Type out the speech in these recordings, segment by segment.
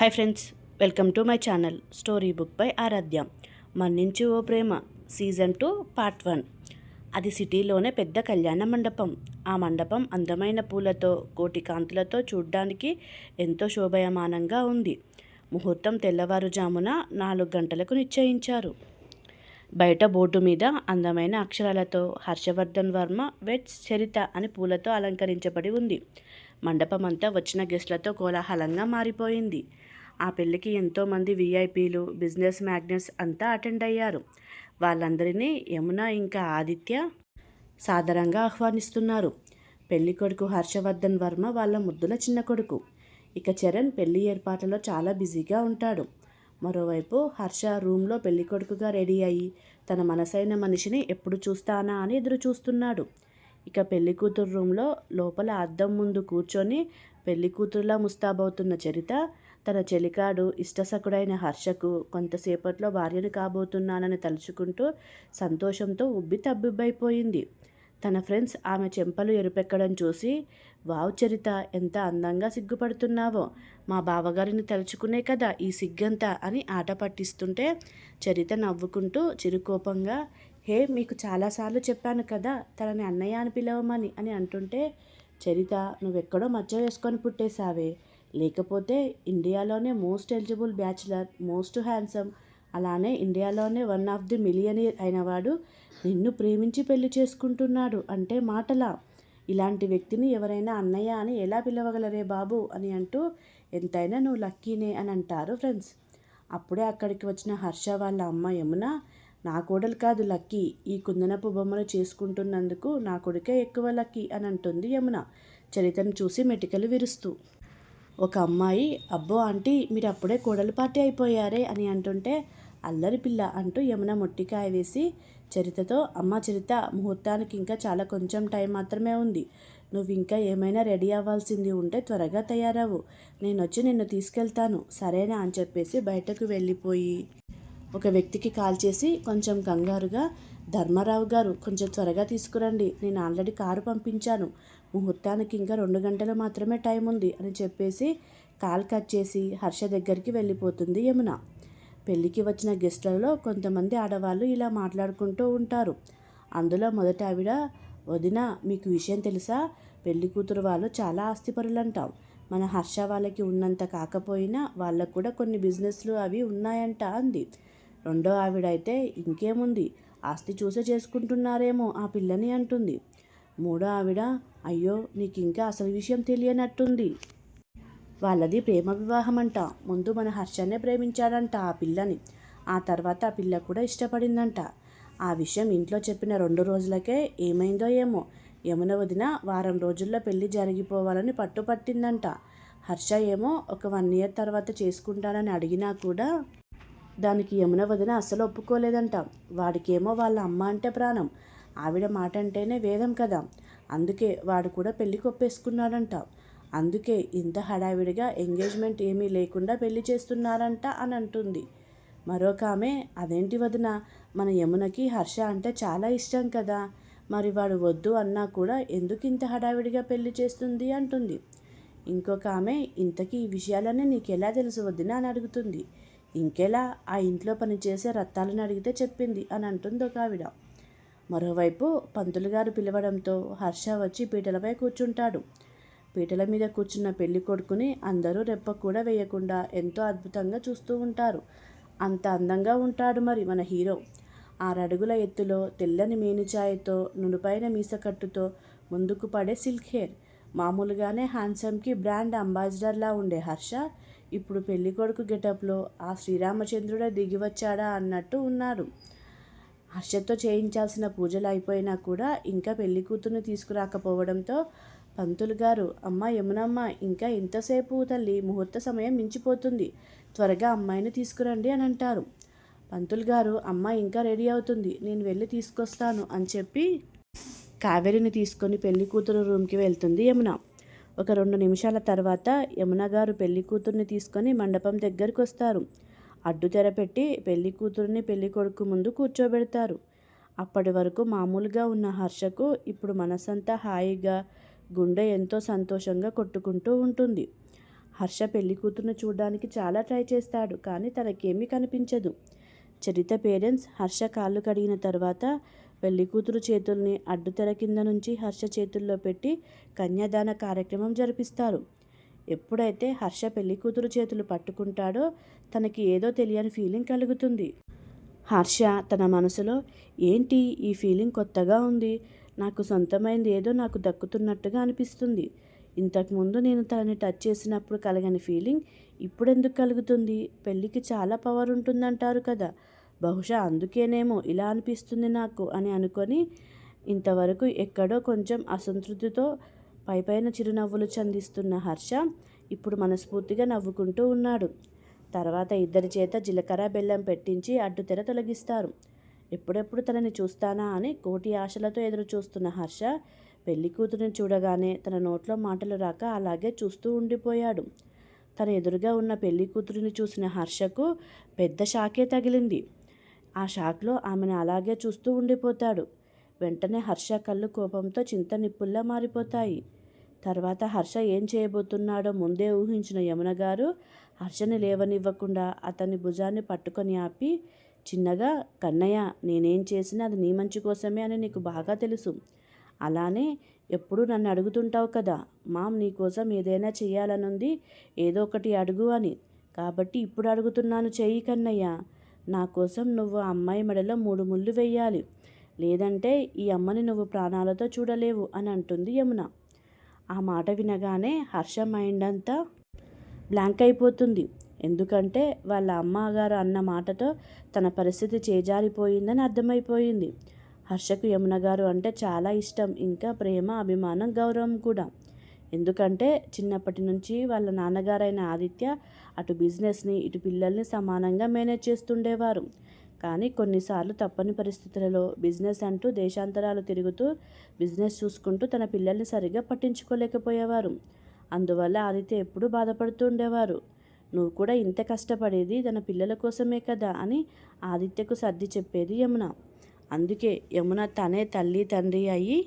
Hi friends welcome to my channel story book by Aradhya మన్నించి ఓ ప్రేమ season two part one అది సిటీలోనే పెద్ద కళ్యాణ మండపం. ఆ మండపం అందమైన పూలతో కోటి కాంతులతో చూడ్డానికి ఎంతో శోభయమానంగా ఉంది. ముహూర్తం తెల్లవారుజామున నాలుగు గంటలకు నిశ్చయించారు. బయట బోర్డు మీద అందమైన అక్షరాలతో హర్షవర్ధన్ వర్మ వెట్స్ చరిత అని పూలతో అలంకరించబడి ఉంది. మండపం అంతా వచ్చిన గెస్ట్లతో కోలాహలంగా మారిపోయింది. ఆ పెళ్ళికి ఎంతోమంది విఐపీలు బిజినెస్ మ్యాగ్నెట్స్ అంతా అటెండ్ అయ్యారు. వాళ్ళందరినీ యమున ఇంకా ఆదిత్య సాదరంగా ఆహ్వానిస్తున్నారు. పెళ్ళి కొడుకు హర్షవర్ధన్ వర్మ వాళ్ళ ముద్దుల చిన్న కొడుకు. ఇక చరణ్ పెళ్ళి ఏర్పాట్లలో చాలా బిజీగా ఉంటాడు. మరోవైపు హర్ష రూమ్లో పెళ్ళి కొడుకుగా రెడీ అయ్యి తన మనసైన మనిషిని ఎప్పుడు చూస్తానా అని ఎదురు చూస్తున్నాడు ఇక పెళ్ళి కూతురు రూమ్లో లోపల అద్దం ముందు కూర్చొని పెళ్ళి కూతురులా ముస్తాబవుతున్న చరిత తన చెలికాడు ఇష్టసకుడైన హర్షకు కొంతసేపట్లో భార్యను కాబోతున్నానని తలుచుకుంటూ సంతోషంతో ఉబ్బి తబ్బిబ్బైపోయింది. తన ఫ్రెండ్స్ ఆమె చెంపలు ఎరుపెక్కడం చూసి వావ్ చరిత ఎంత అందంగా సిగ్గుపడుతున్నావో. మా బావగారిని తలుచుకునే కదా ఈ సిగ్గంతా అని ఆట పట్టిస్తుంటే చరిత నవ్వుకుంటూ చిరుకోపంగా హే మీకు చాలాసార్లు చెప్పాను కదా తనని అన్నయ్య అని పిలవమని అని అంటుంటే చరిత నువ్వెక్కడో మధ్య వేసుకొని పుట్టేశావే. లేకపోతే ఇండియాలోనే most eligible bachelor most handsome. అలానే ఇండియాలోనే వన్ ఆఫ్ ది మిలియనీర్ అయినవాడు నిన్ను ప్రేమించి పెళ్ళి చేసుకుంటున్నాడు అంటే మాటలా? ఇలాంటి వ్యక్తిని ఎవరైనా అన్నయ్య అని ఎలా పిలవగలరే బాబు అని అంటూ ఎంతైనా నువ్వు లక్కీనే అని అంటారు ఫ్రెండ్స్. అప్పుడే అక్కడికి వచ్చిన హర్ష వాళ్ళ అమ్మ యమున నా కోడలు కాదు లక్కీ ఈ కుందనపు బొమ్మను చేసుకుంటున్నందుకు నా కొడుకే ఎక్కువ లక్కీ అని అంటుంది యమున. చరితను చూసి మెటికలు విరుస్తూ. ఒక అమ్మాయి అబ్బో ఆంటీ మీరు అప్పుడే కోడలి పార్టీ అయిపోయారే అని అంటుంటే అల్లరి పిల్ల అంటూ యమున మొట్టికాయ వేసి చరితతో అమ్మ చరిత ముహూర్తానికి ఇంకా చాలా కొంచెం టైం మాత్రమే ఉంది. నువ్వు ఇంకా ఏమైనా రెడీ అవ్వాల్సింది ఉంటే త్వరగా తయారవు నేను వచ్చి నిన్ను తీసుకెళ్తాను. సరేనా అని చెప్పేసి బయటకు వెళ్ళిపోయి ఒక వ్యక్తికి కాల్ చేసి కొంచెం కంగారుగా ధర్మారావు గారు కొంచెం త్వరగా తీసుకురండి. నేను ఆల్రెడీ కారు పంపించాను. ముహూర్తానికి ఇంకా రెండు గంటలు మాత్రమే టైం ఉంది అని చెప్పేసి కాల్ కట్ చేసి హర్ష దగ్గరికి వెళ్ళిపోతుంది యమున. పెళ్ళికి వచ్చిన గెస్ట్లలో కొంతమంది ఆడవాళ్ళు ఇలా మాట్లాడుకుంటూ ఉంటారు. అందులో మొదట ఆవిడ వదిన మీకు విషయం తెలుసా? పెళ్ళి కూతురు వాళ్ళు చాలా ఆస్తిపరులంటాం మన హర్ష వాళ్ళకి ఉన్నంత కాకపోయినా వాళ్ళకు కూడా కొన్ని బిజినెస్లు అవి ఉన్నాయంట అంది. రెండో ఆవిడ అయితే ఇంకేముంది? ఆస్తి చూసే చేసుకుంటున్నారేమో ఆ పిల్లని అంటుంది. మూడో ఆవిడ అయ్యో నీకు ఇంకా అసలు విషయం తెలియనట్టుంది. వాళ్ళది ప్రేమ వివాహం అంట ముందు మన హర్షనే ప్రేమించాడంట ఆ పిల్లని. ఆ తర్వాత ఆ పిల్ల కూడా ఇష్టపడిందంట. ఆ విషయం ఇంట్లో చెప్పిన రెండు రోజులకే ఏమైందో ఏమో. యమున వదిన వారం రోజుల్లో పెళ్ళి జరిగిపోవాలని పట్టుపట్టిందంట హర్ష ఏమో ఒక వన్ ఇయర్ తర్వాత చేసుకుంటానని అడిగినా కూడా దానికి యమున వదిన అస్సలు ఒప్పుకోలేదంట. వాడికేమో వాళ్ళ అమ్మ అంటే ప్రాణం. ఆవిడ మాట అంటేనే వేదం కదా. అందుకే వాడు కూడా పెళ్ళి కొప్పేసుకున్నాడంట. అందుకే ఇంత హడావిడిగా ఎంగేజ్మెంట్ ఏమీ లేకుండా పెళ్ళి చేస్తున్నారంట అని అంటుంది. మరొక ఆమె అదేంటి వదిన? మన యమునకి హర్ష అంటే చాలా ఇష్టం కదా. మరి వాడు వద్దు అన్నా కూడా ఎందుకు ఇంత హడావిడిగా పెళ్ళి చేస్తుంది? అంటుంది. ఇంకొక ఆమె ఇంతకీ ఈ విషయాలన్నీ నీకెలా తెలుసు వద్దినా అని అడుగుతుంది. ఇంకెలా? ఆ ఇంట్లో పనిచేసే రత్తాలను అడిగితే చెప్పింది అని అంటుంది ఒక ఆవిడ. మరోవైపు పంతులు గారు పిలవడంతో హర్ష వచ్చి పీటలపై కూర్చుంటాడు. పీటల మీద కూర్చున్న పెళ్ళి కొడుకుని అందరూ రెప్ప కూడా వేయకుండా ఎంతో అద్భుతంగా చూస్తూ ఉంటారు. అంత అందంగా ఉంటాడు మరి మన హీరో. ఆరడుగుల ఎత్తులో తెల్లని మేనుచాయతో నునుపైన మీసకట్టుతో ముందుకు పడే సిల్క్ హెయిర్. మామూలుగానే హ్యాండ్సమ్కి బ్రాండ్ అంబాసిడర్లా ఉండే హర్ష ఇప్పుడు పెళ్ళి కొడుకు గెటప్లో ఆ శ్రీరామచంద్రుడే దిగి వచ్చాడా అన్నట్టు ఉన్నారు. హర్షతో చేయించాల్సిన పూజలు అయిపోయినా కూడా ఇంకా పెళ్ళి కూతురుని తీసుకురాకపోవడంతో పంతులు గారు అమ్మ యమునమ్మ ఇంకా ఎంతసేపు తల్లి ముహూర్త సమయం మించిపోతుంది. త్వరగా అమ్మాయిని తీసుకురండి అని అంటారు. పంతులు గారు అమ్మ ఇంకా రెడీ అవుతుంది. నేను వెళ్ళి తీసుకొస్తాను అని చెప్పి కావేరిని తీసుకొని పెళ్ళి కూతురు రూమ్కి వెళ్తుంది యమున. ఒక రెండు నిమిషాల తర్వాత యమున గారు పెళ్ళి కూతుర్ని తీసుకొని మండపం దగ్గరికి వస్తారు. అడ్డుతెర పెట్టి పెళ్ళి కూతురుని పెళ్ళి కొడుకు ముందు కూర్చోబెడతారు. అప్పటి వరకు మామూలుగా ఉన్న హర్షకు ఇప్పుడు మనసంతా హాయిగా గుండె ఎంతో సంతోషంగా కొట్టుకుంటూ ఉంటుంది. హర్ష పెళ్ళి కూతురుని చూడడానికి చాలా ట్రై చేస్తాడు కానీ తనకేమీ కనిపించదు. చరిత పేరెంట్స్ హర్ష కాళ్ళు కడిగిన తర్వాత పెళ్ళి కూతురు చేతుల్ని అడ్డుతెర కింద నుంచి హర్ష చేతుల్లో పెట్టి కన్యాదాన కార్యక్రమం జరిపిస్తారు. ఎప్పుడైతే హర్ష పెళ్ళి కూతురు చేతులు పట్టుకుంటాడో తనకి ఏదో తెలియని ఫీలింగ్ కలుగుతుంది. హర్ష తన మనసులో ఏంటి ఈ ఫీలింగ్ కొత్తగా ఉంది? నాకు సొంతమైంది ఏదో నాకు దక్కుతున్నట్టుగా అనిపిస్తుంది. ఇంతకుముందు నేను తనని టచ్ చేసినప్పుడు కలగని ఫీలింగ్ ఇప్పుడెందుకు కలుగుతుంది? పెళ్ళికి చాలా పవర్ ఉంటుందంటారు కదా. బహుశా అందుకేనేమో ఇలా అనిపిస్తుంది నాకు అని అనుకొని ఇంతవరకు ఎక్కడో కొంచెం అసంతృప్తితో పైపైన చిరునవ్వులు చందిస్తున్న హర్ష ఇప్పుడు మనస్ఫూర్తిగా నవ్వుకుంటూ ఉన్నాడు. తర్వాత ఇద్దరి చేత జీలకర్ర బెల్లం పెట్టించి అడ్డుతెర తొలగిస్తారు. ఎప్పుడెప్పుడు తనని చూస్తానా అని కోటి ఆశలతో ఎదురు చూస్తున్న హర్ష పెళ్ళి కూతురిని చూడగానే తన నోట్లో మాటలు రాక అలాగే చూస్తూ ఉండిపోయాడు. తన ఎదురుగా ఉన్న పెళ్ళి కూతురిని చూసిన హర్షకు పెద్ద షాకే తగిలింది. ఆ షాక్లో ఆమెను అలాగే చూస్తూ ఉండిపోతాడు. వెంటనే హర్ష కళ్ళు కోపంతో చింత నిప్పుల్లా మారిపోతాయి. తర్వాత హర్ష ఏం చేయబోతున్నాడో ముందే ఊహించిన యమున గారు హర్షని లేవనివ్వకుండా అతని భుజాన్ని పట్టుకొని ఆపి చిన్నగా కన్నయ్య నేనేం చేసినా అది నీ మంచి కోసమే అని నీకు బాగా తెలుసు. అలానే ఎప్పుడు నన్ను అడుగుతుంటావు కదా మామ్ నీకోసం ఏదైనా చేయాలనుంది ఏదో ఒకటి అడుగు అని. కాబట్టి ఇప్పుడు అడుగుతున్నాను చెయ్యి కన్నయ్య. నా కోసం నువ్వు ఆ అమ్మాయి మెడలో మూడు ముళ్ళు వెయ్యాలి. లేదంటే ఈ అమ్మని నువ్వు ప్రాణాలతో చూడలేవు అని అంటుంది యమున. ఆ మాట వినగానే హర్ష మైండ్ అంతా బ్లాంక్ అయిపోతుంది. ఎందుకంటే వాళ్ళ అమ్మగారు అన్న మాటతో తన పరిస్థితి చేజారిపోయిందని అర్థమైపోయింది. హర్షకు యమున గారు అంటే చాలా ఇష్టం ఇంకా ప్రేమ అభిమానం గౌరవం కూడా. ఎందుకంటే చిన్నప్పటి నుంచి వాళ్ళ నాన్నగారైన ఆదిత్య అటు బిజినెస్ని ఇటు పిల్లల్ని సమానంగా మేనేజ్ చేస్తుండేవారు. కానీ కొన్నిసార్లు తప్పని పరిస్థితులలో బిజినెస్ అంటూ దేశాంతరాలు తిరుగుతూ బిజినెస్ చూసుకుంటూ తన పిల్లల్ని సరిగ్గా పట్టించుకోలేకపోయేవారు. అందువల్ల ఆదిత్య ఎప్పుడూ బాధపడుతూ ఉండేవారు. నువ్వు కూడా ఇంత కష్టపడేది తన పిల్లల కోసమే కదా అని ఆదిత్యకు సర్ది చెప్పేది యమున. అందుకే యమున తనే తల్లి తండ్రి అయ్యి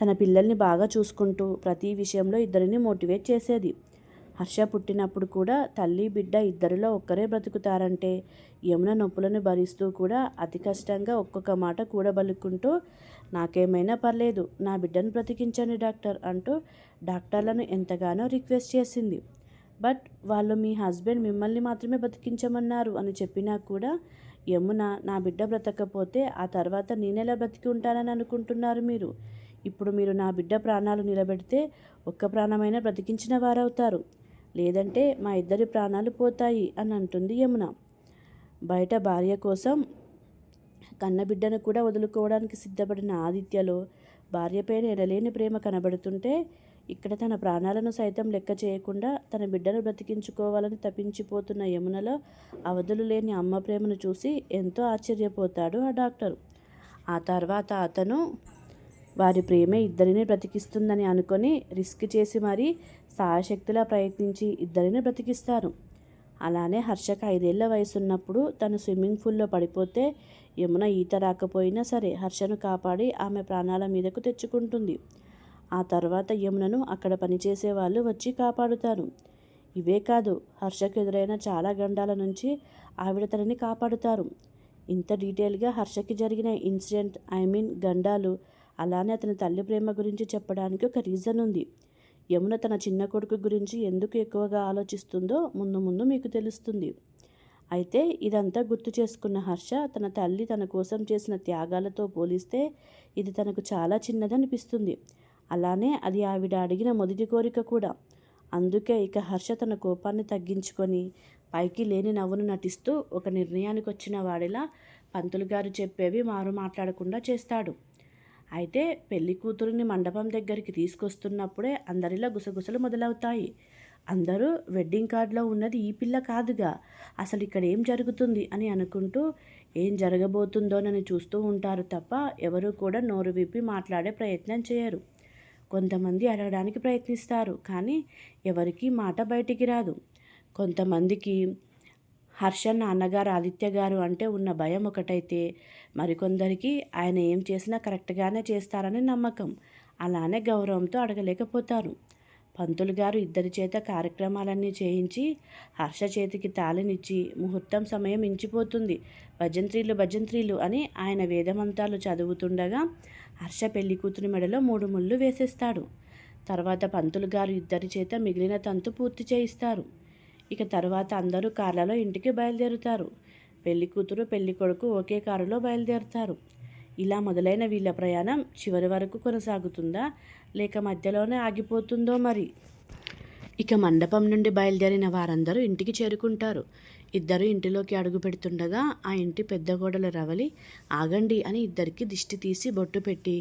తన పిల్లల్ని బాగా చూసుకుంటూ ప్రతి విషయంలో ఇద్దరిని మోటివేట్ చేసేది. హర్ష పుట్టినప్పుడు కూడా తల్లి బిడ్డ ఇద్దరిలో ఒక్కరే బ్రతుకుతారంటే యమున నొప్పులను భరిస్తూ కూడా అతి కష్టంగా ఒక్కొక్క మాట కూడబలుక్కుంటూ నాకేమైనా పర్లేదు నా బిడ్డను బ్రతికించండి డాక్టర్ అంటూ డాక్టర్లను ఎంతగానో రిక్వెస్ట్ చేసింది. బట్ వాళ్ళు మీ హస్బెండ్ మిమ్మల్ని మాత్రమే బ్రతికించమన్నారు అని చెప్పినా కూడా యమున నా బిడ్డ బ్రతకపోతే ఆ తర్వాత నేనెలా బ్రతికి ఉంటానని అనుకుంటున్నారు మీరు? ఇప్పుడు మీరు నా బిడ్డ ప్రాణాలు నిలబెడితే ఒక్క ప్రాణమైనా బ్రతికించిన వారవుతారు. లేదంటే మా ఇద్దరి ప్రాణాలు పోతాయి అని అంటుంది యమున. బయట భార్య కోసం కన్నబిడ్డను కూడా వదులుకోవడానికి సిద్ధపడిన ఆదిత్యలో భార్యపైన ఎడలేని ప్రేమ కనబడుతుంటే ఇక్కడ తన ప్రాణాలను సైతం లెక్క చేయకుండా తన బిడ్డను బ్రతికించుకోవాలని తప్పించిపోతున్న యమునలో అవధులు లేని అమ్మ ప్రేమను చూసి ఎంతో ఆశ్చర్యపోతాడు ఆ డాక్టరు. ఆ తర్వాత అతను వారి ప్రేమే ఇద్దరిని బ్రతికిస్తుందని అనుకొని రిస్క్ చేసి మరీ సాయశక్తిలా ప్రయత్నించి ఇద్దరిని బ్రతికిస్తారు. అలానే హర్షకు ఐదేళ్ళ వయసు ఉన్నప్పుడు తను స్విమ్మింగ్ పూల్లో పడిపోతే యమున ఈత రాకపోయినా సరే హర్షను కాపాడి ఆమె ప్రాణాల మీదకు తెచ్చుకుంటుంది. ఆ తర్వాత యమునను అక్కడ పనిచేసే వాళ్ళు వచ్చి కాపాడుతారు. ఇవే కాదు హర్షకు ఎదురైన చాలా గండాల నుంచి ఆవిడ తనని కాపాడుతారు. ఇంత డీటెయిల్గా హర్షకి జరిగిన ఇన్సిడెంట్ ఐ మీన్ గండాలు అలానే అతని తల్లి ప్రేమ గురించి చెప్పడానికి ఒక రీజన్ ఉంది యమున తన చిన్న కొడుకు గురించి ఎందుకు ఎక్కువగా ఆలోచిస్తుందో ముందు ముందు మీకు తెలుస్తుంది. అయితే ఇదంతా గుర్తు చేసుకున్న హర్ష తన తల్లి తన కోసం చేసిన త్యాగాలతో పోలిస్తే ఇది తనకు చాలా చిన్నదనిపిస్తుంది. అలానే అది ఆవిడ అడిగిన మొదటి కోరిక కూడా. అందుకే ఇక హర్ష తన కోపాన్ని తగ్గించుకొని పైకి లేని నవ్వును నటిస్తూ ఒక నిర్ణయానికి వచ్చిన వాడిలా పంతులు గారు చెప్పేవి మారు మాట్లాడకుండా చేస్తాడు. అయితే పెళ్ళి కూతురుని మండపం దగ్గరికి తీసుకొస్తున్నప్పుడే అందరిలో గుసగుసలు మొదలవుతాయి. అందరూ వెడ్డింగ్ కార్డులో ఉన్నది ఈ పిల్ల కాదుగా. అసలు ఇక్కడ ఏం జరుగుతుంది అని అనుకుంటూ ఏం జరగబోతుందోనని చూస్తూ ఉంటారు తప్ప ఎవరు కూడా నోరు విప్పి మాట్లాడే ప్రయత్నం చేయరు. కొంతమంది అడగడానికి ప్రయత్నిస్తారు కానీ ఎవరికి మాట బయటికి రాదు. కొంతమందికి హర్ష నాన్నగారు ఆదిత్య గారు అంటే ఉన్న భయం ఒకటైతే మరికొందరికి ఆయన ఏం చేసినా కరెక్ట్గానే చేస్తారని నమ్మకం. అలానే గౌరవంతో అడగలేకపోతారు. పంతులు గారు ఇద్దరి చేత కార్యక్రమాలన్నీ చేయించి హర్ష చేతికి తాళినిచ్చి ముహూర్తం సమయం మించిపోతుంది. భజంత్రీలు భజంత్రీలు అని ఆయన వేదమంతాలు చదువుతుండగా హర్ష పెళ్ళి కూతురి మెడలో మూడు ముళ్ళు వేసేస్తాడు. తర్వాత పంతులు గారు ఇద్దరి చేత మిగిలిన తంతు పూర్తి చేయిస్తారు. ఇక తర్వాత అందరూ కార్లలో ఇంటికి బయలుదేరుతారు. పెళ్ళి కూతురు పెళ్ళి కొడుకు ఒకే కారులో బయలుదేరుతారు. ఇలా మొదలైన వీళ్ళ ప్రయాణం చివరి వరకు కొనసాగుతుందా? లేక మధ్యలోనే ఆగిపోతుందో మరి? ఇక మండపం నుండి బయలుదేరిన వారందరూ ఇంటికి చేరుకుంటారు. ఇద్దరు ఇంటిలోకి అడుగు పెడుతుండగా ఆ ఇంటి పెద్ద గోడల రవలి ఆగండి అని ఇద్దరికి దిష్టి తీసి బొట్టు పెట్టి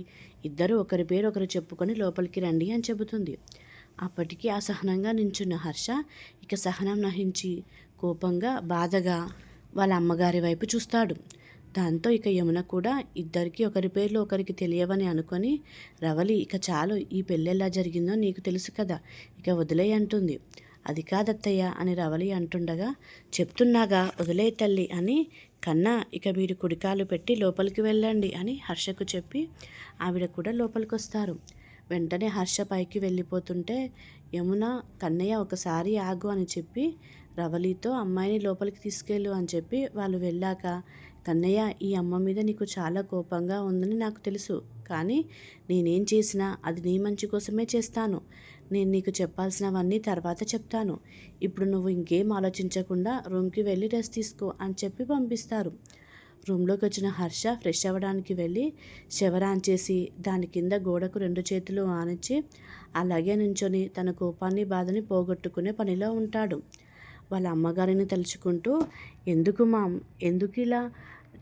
ఇద్దరు ఒకరి పేరు ఒకరు చెప్పుకొని లోపలికి రండి అని చెబుతుంది. అప్పటికీ అసహనంగా నించున్న హర్ష ఇక సహనం నహించి కోపంగా బాధగా వాళ్ళ అమ్మగారి వైపు చూస్తాడు. దాంతో ఇక యమున కూడా ఇద్దరికి ఒకరి పేర్లు ఒకరికి తెలియవని అనుకొని రవలి ఇక చాలు ఈ పెళ్ళెలా జరిగిందో నీకు తెలుసు కదా ఇక వదిలే అంటుంది. అది కాదత్తయ్య అని రవలి అంటుండగా చెప్తున్నాగా వదిలే తల్లి అని కన్నా ఇక మీరు కుడికాలు పెట్టి లోపలికి వెళ్ళండి అని హర్షకు చెప్పి ఆవిడ కూడా లోపలికి వస్తారు వెంటనే హర్ష పైకి వెళ్ళిపోతుంటే యమున కన్నయ్య ఒకసారి ఆగు అని చెప్పి రవలితో అమ్మాయిని లోపలికి తీసుకెళ్ళు అని చెప్పి వాళ్ళు వెళ్ళాక కన్నయ్య ఈ అమ్మ మీద నీకు చాలా కోపంగా ఉందని నాకు తెలుసు కానీ నేనేం చేసినా అది నీ మంచి కోసమే చేస్తాను. నేను నీకు చెప్పాల్సినవన్నీ తర్వాత చెప్తాను. ఇప్పుడు నువ్వు ఇంకేం ఆలోచించకుండా రూమ్కి వెళ్ళి రెస్ట్ తీసుకో అని చెప్పి పంపిస్తారు. రూమ్లోకి వచ్చిన హర్ష ఫ్రెష్ అవ్వడానికి వెళ్ళి శవరాన్ చేసి దాని కింద గోడకు రెండు చేతులు ఆనించి అలాగే నుంచొని తన కోపాన్ని బాధని పోగొట్టుకునే పనిలో ఉంటాడు. వాళ్ళ అమ్మగారిని తలుచుకుంటూ ఎందుకు మామ్? ఎందుకు ఇలా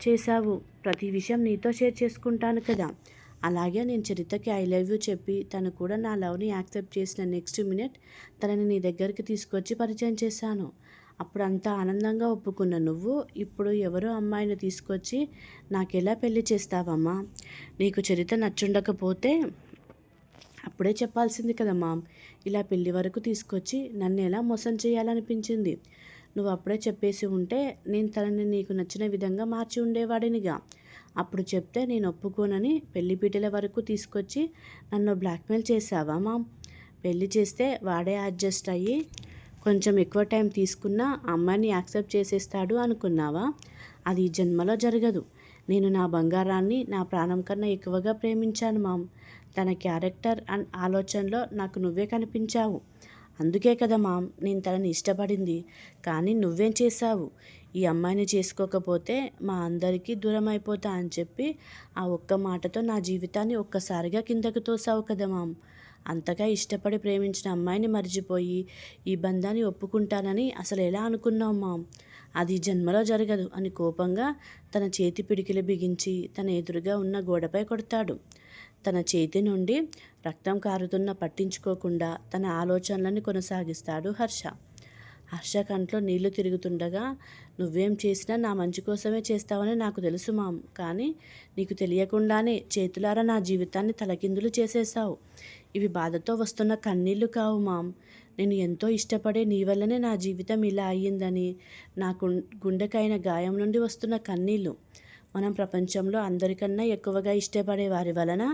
చేశావు? ప్రతి విషయం నీతో షేర్ చేసుకుంటాను కదా. అలాగే నేను చరితకి ఐ లవ్ యూ చెప్పి తను కూడా నా లవ్ని యాక్సెప్ట్ చేసిన నెక్స్ట్ మినిట్ తనని నీ దగ్గరికి తీసుకొచ్చి పరిచయం చేశాను. అప్పుడు అంత ఆనందంగా ఒప్పుకున్న నువ్వు ఇప్పుడు ఎవరో అమ్మాయిని తీసుకొచ్చి నాకెలా పెళ్ళి చేస్తావమ్మా? నీకు చరిత్ర నచ్చుండకపోతే అప్పుడే చెప్పాల్సింది కదా మామ్. ఇలా పెళ్ళి వరకు తీసుకొచ్చి నన్ను ఎలా మోసం చేయాలనిపించింది? నువ్వు అప్పుడే చెప్పేసి ఉంటే నేను తనని నీకు నచ్చిన విధంగా మార్చి ఉండేవాడినిగా. అప్పుడు చెప్తే నేను ఒప్పుకోనని పెళ్ళిపీటల వరకు తీసుకొచ్చి నన్ను బ్లాక్మెయిల్ చేసావా మామ్? పెళ్ళి చేస్తే వాడే అడ్జస్ట్ అయ్యి కొంచెం ఎక్కువ టైం తీసుకున్నా అమ్మాయిని యాక్సెప్ట్ చేసేస్తాడు అనుకున్నావా? అది జన్మలో జరగదు. నేను నా బంగారాన్ని నా ప్రాణం కన్నా ఎక్కువగా ప్రేమించాను మామ్. తన క్యారెక్టర్ అండ్ ఆలోచనలో నాకు నువ్వే కనిపించావు. అందుకే కదా మామ్ నేను తనని ఇష్టపడింది. కానీ నువ్వేం చేశావు? ఈ అమ్మాయిని చేసుకోకపోతే మా అందరికీ దూరం అయిపోతా అని చెప్పి ఆ ఒక్క మాటతో నా జీవితాన్ని ఒక్కసారిగా కిందకు తోసావు కదా మామ్. అంతగా ఇష్టపడి ప్రేమించిన అమ్మాయిని మర్చిపోయి ఈ బంధాన్ని ఒప్పుకుంటానని అసలు ఎలా అనుకున్నావు మామ్? అది జన్మలో జరగదు అని కోపంగా తన చేతి పిడికిలు బిగించి తన ఎదురుగా ఉన్న గోడపై కొడతాడు. తన చేతి నుండి రక్తం కారుతున్న పట్టించుకోకుండా తన ఆలోచనలను కొనసాగిస్తాడు హర్ష. హర్ష కంట్లో నీళ్ళు తిరుగుతుండగా నువ్వేం చేసినా నా మంచి కోసమే చేస్తావని నాకు తెలుసు మామ్ కానీ నీకు తెలియకుండానే చేతులారా నా జీవితాన్ని తలకిందులు చేసేసావు ఇవి బాధతో వస్తున్న కన్నీళ్ళు కావు మామ్. నేను ఎంతో ఇష్టపడే నీ వల్లనే నా జీవితం ఇలా అయ్యిందని నా గుండెకైన గాయం నుండి వస్తున్న కన్నీళ్ళు మనం ప్రపంచంలో అందరికన్నా ఎక్కువగా ఇష్టపడే వారి వలన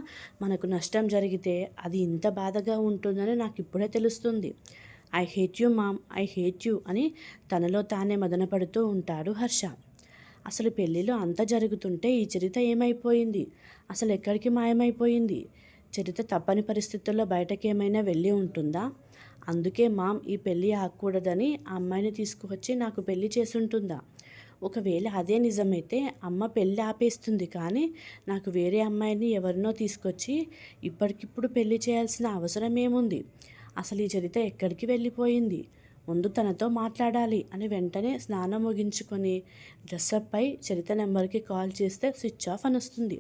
మనకు నష్టం జరిగితే అది ఇంత బాధగా ఉంటుందని నాకు ఇప్పుడే తెలుస్తుంది. I hate you mom I hate you అని తనలో తానే మదనపడుతూ ఉంటాడు హర్ష. అసలు పెళ్ళిలో అంత జరుగుతుంటే ఈ చరిత ఏమైపోయింది? అసలు ఎక్కడికి మాయమైపోయింది? చరిత తప్పని పరిస్థితుల్లో బయటకి ఏమైనా వెళ్ళి ఉంటుందా? అందుకే మామ్ ఈ పెళ్ళి ఆగకూడదని ఆ అమ్మాయిని తీసుకువచ్చి నాకు పెళ్ళి చేసుంటుందా? ఒకవేళ అదే నిజమైతే అమ్మ పెళ్ళి ఆపేస్తుంది కానీ నాకు వేరే అమ్మాయిని ఎవరినో తీసుకొచ్చి ఇప్పటికిప్పుడు పెళ్ళి చేయాల్సిన అవసరం ఏముంది అసలు ఈ చరిత ఎక్కడికి వెళ్ళిపోయింది? ముందు తనతో మాట్లాడాలి అని వెంటనే స్నానం ముగించుకొని డ్రెస్అప్ అయి చరిత నెంబర్కి కాల్ చేస్తే స్విచ్ ఆఫ్ అనొస్తుంది.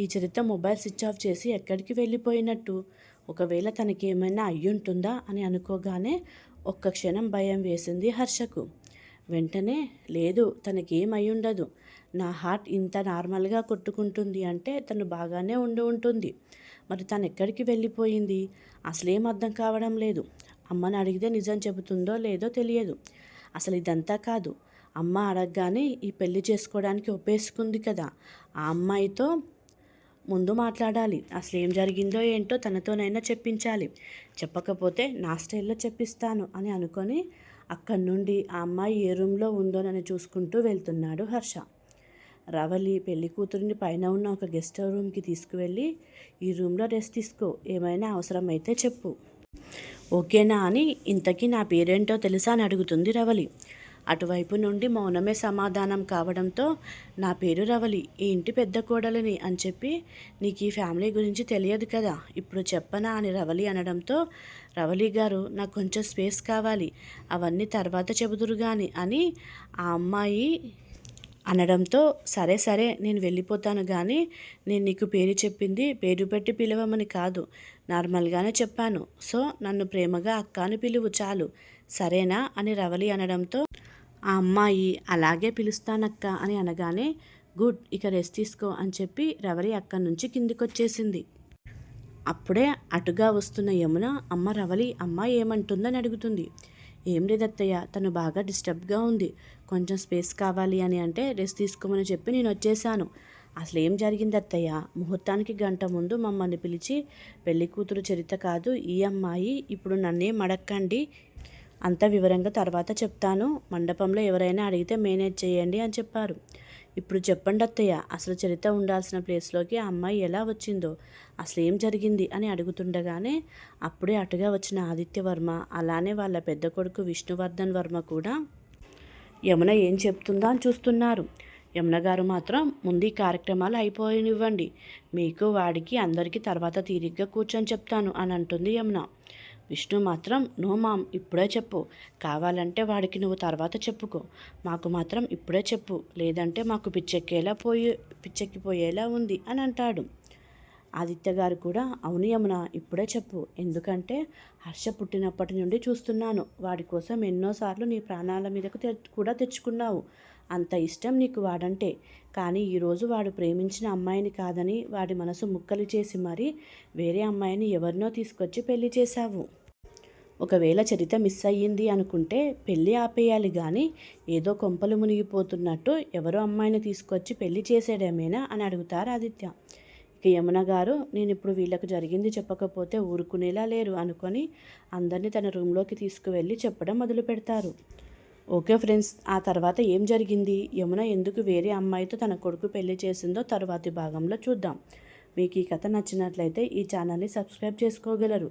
ఈ చరిత మొబైల్ స్విచ్ ఆఫ్ చేసి ఎక్కడికి వెళ్ళిపోయినట్టు? ఒకవేళ తనకి ఏమైనా అయ్యుంటుందా అని అనుకోగానే ఒక్క క్షణం భయం వేసింది హర్షకు. వెంటనే లేదు తనకేం అయి ఉండదు నా హార్ట్ ఇంత నార్మల్గా కొట్టుకుంటుంది అంటే తను బాగానే ఉండి ఉంటుంది. మరి తను ఎక్కడికి వెళ్ళిపోయింది? అసలేం అర్థం కావడం లేదు. అమ్మని అడిగితే నిజం చెబుతుందో లేదో తెలియదు. అసలు ఇదంతా కాదు. అమ్మ అడగగానే ఈ పెళ్ళి చేసుకోవడానికి ఒప్పేసుకుంది కదా. ఆ అమ్మాయితో ముందు మాట్లాడాలి. అసలు ఏం జరిగిందో ఏంటో తనతోనైనా చెప్పించాలి. చెప్పకపోతే నా స్టైల్లో చెప్పిస్తాను అని అనుకొని అక్కడి నుండి ఆ అమ్మాయి ఏ రూమ్లో ఉందోనని చూసుకుంటూ వెళ్తున్నాడు హర్ష. రవలి పెళ్ళి కూతురిని పైన ఉన్న ఒక గెస్ట్ రూమ్కి తీసుకువెళ్ళి ఈ రూమ్లో రెస్ట్ తీసుకో ఏమైనా అవసరమైతే చెప్పు. ఓకేనా అని ఇంతకీ నా పేరేంటో తెలుసా అని అడుగుతుంది రవలి. అటువైపు నుండి మౌనమే సమాధానం కావడంతో నా పేరు రవలి ఈ ఇంటి పెద్ద కోడలిని అని చెప్పి నీకు ఈ ఫ్యామిలీ గురించి తెలియదు కదా ఇప్పుడు చెప్పనా అని రవలి అనడంతో రవలి గారు నాకు కొంచెం స్పేస్ కావాలి అవన్నీ తర్వాత చెబుదురు కానీ అని ఆ అమ్మాయి అనడంతో సరే సరే నేను వెళ్ళిపోతాను కానీ నేను నీకు పేరు చెప్పింది పేరు పెట్టి పిలవమని కాదు. నార్మల్గానే చెప్పాను. సో నన్ను ప్రేమగా అక్క అని పిలువు చాలు. సరేనా? అని రవలి అనడంతో ఆ అమ్మాయి అలాగే పిలుస్తానక్క అని అనగానే గుడ్ ఇక రెస్ట్ తీసుకో అని చెప్పి రవలి అక్కడి నుంచి కిందికొచ్చేసింది. అప్పుడే అటుగా వస్తున్న యమున అమ్మ రవలి అమ్మ ఏమంటుందని అడుగుతుంది. ఏం లేదత్తయ్య తను బాగా డిస్టర్బ్గా ఉంది. కొంచెం స్పేస్ కావాలి అని అంటే రెస్ట్ తీసుకోమని చెప్పి నేను వచ్చేసాను. అసలు ఏం జరిగింది అత్తయ్య ముహూర్తానికి గంట ముందు మమ్మల్ని పిలిచి పెళ్ళి కూతురు చరిత్ర కాదు ఈ అమ్మాయి ఇప్పుడు నన్నే మడక్కండి. అంత వివరంగా తర్వాత చెప్తాను. మండపంలో ఎవరైనా అడిగితే మేనేజ్ చేయండి అని చెప్పారు. ఇప్పుడు చెప్పండి అత్తయ్య అసలు చరిత్ర ఉండాల్సిన ప్లేస్లోకి ఆ అమ్మాయి ఎలా వచ్చిందో అసలు ఏం జరిగింది అని అడుగుతుండగానే అప్పుడే అటుగా వచ్చిన ఆదిత్య వర్మ అలానే వాళ్ళ పెద్ద కొడుకు విష్ణువర్ధన్ వర్మ కూడా యమున ఏం చెప్తుందా అని చూస్తున్నారు. యమున గారు మాత్రం ముందు ఈ కార్యక్రమాలు అయిపోయినివ్వండి మీకు వాడికి అందరికీ తర్వాత తీరిగ్గా కూర్చొని చెప్తాను అని అంటుంది యమున. విష్ణు మాత్రం నో మామ్ ఇప్పుడే చెప్పు. కావాలంటే వాడికి నువ్వు తర్వాత చెప్పుకో. మాకు మాత్రం ఇప్పుడే చెప్పు. లేదంటే మాకు పిచ్చెక్కేలా పోయి పిచ్చెక్కిపోయేలా ఉంది అని అంటాడు. ఆదిత్య గారు కూడా అవును యమున ఇప్పుడే చెప్పు. ఎందుకంటే హర్ష పుట్టినప్పటి నుండి చూస్తున్నాను. వాడి కోసం ఎన్నోసార్లు నీ ప్రాణాల మీదకు తె కూడా తెచ్చుకున్నావు. అంత ఇష్టం నీకు వాడంటే. కానీ ఈరోజు వాడు ప్రేమించిన అమ్మాయిని కాదని వాడి మనసు ముక్కలు చేసి మరీ వేరే అమ్మాయిని ఎవరినో తీసుకొచ్చి పెళ్ళి చేశావు. ఒకవేళ చరిత మిస్ అయ్యింది అనుకుంటే పెళ్ళి ఆపేయాలి కానీ ఏదో కొంపలు మునిగిపోతున్నట్టు ఎవరో అమ్మాయిని తీసుకొచ్చి పెళ్ళి చేసేడేమేనా అని అడుగుతారు ఆదిత్య. ఇక యమున గారు నేను ఇప్పుడు వీళ్ళకు జరిగింది చెప్పకపోతే ఊరుకునేలా లేరు అనుకొని అందరినీ తన రూమ్లోకి తీసుకువెళ్ళి చెప్పడం మొదలు పెడతారు. ఓకే ఫ్రెండ్స్ ఆ తర్వాత ఏం జరిగింది? యమున ఎందుకు వేరే అమ్మాయితో తన కొడుకు పెళ్ళి చేసిందో తర్వాతి భాగంలో చూద్దాం. మీకు ఈ కథ నచ్చినట్లయితే ఈ ఛానల్ని సబ్స్క్రైబ్ చేసుకోగలరు.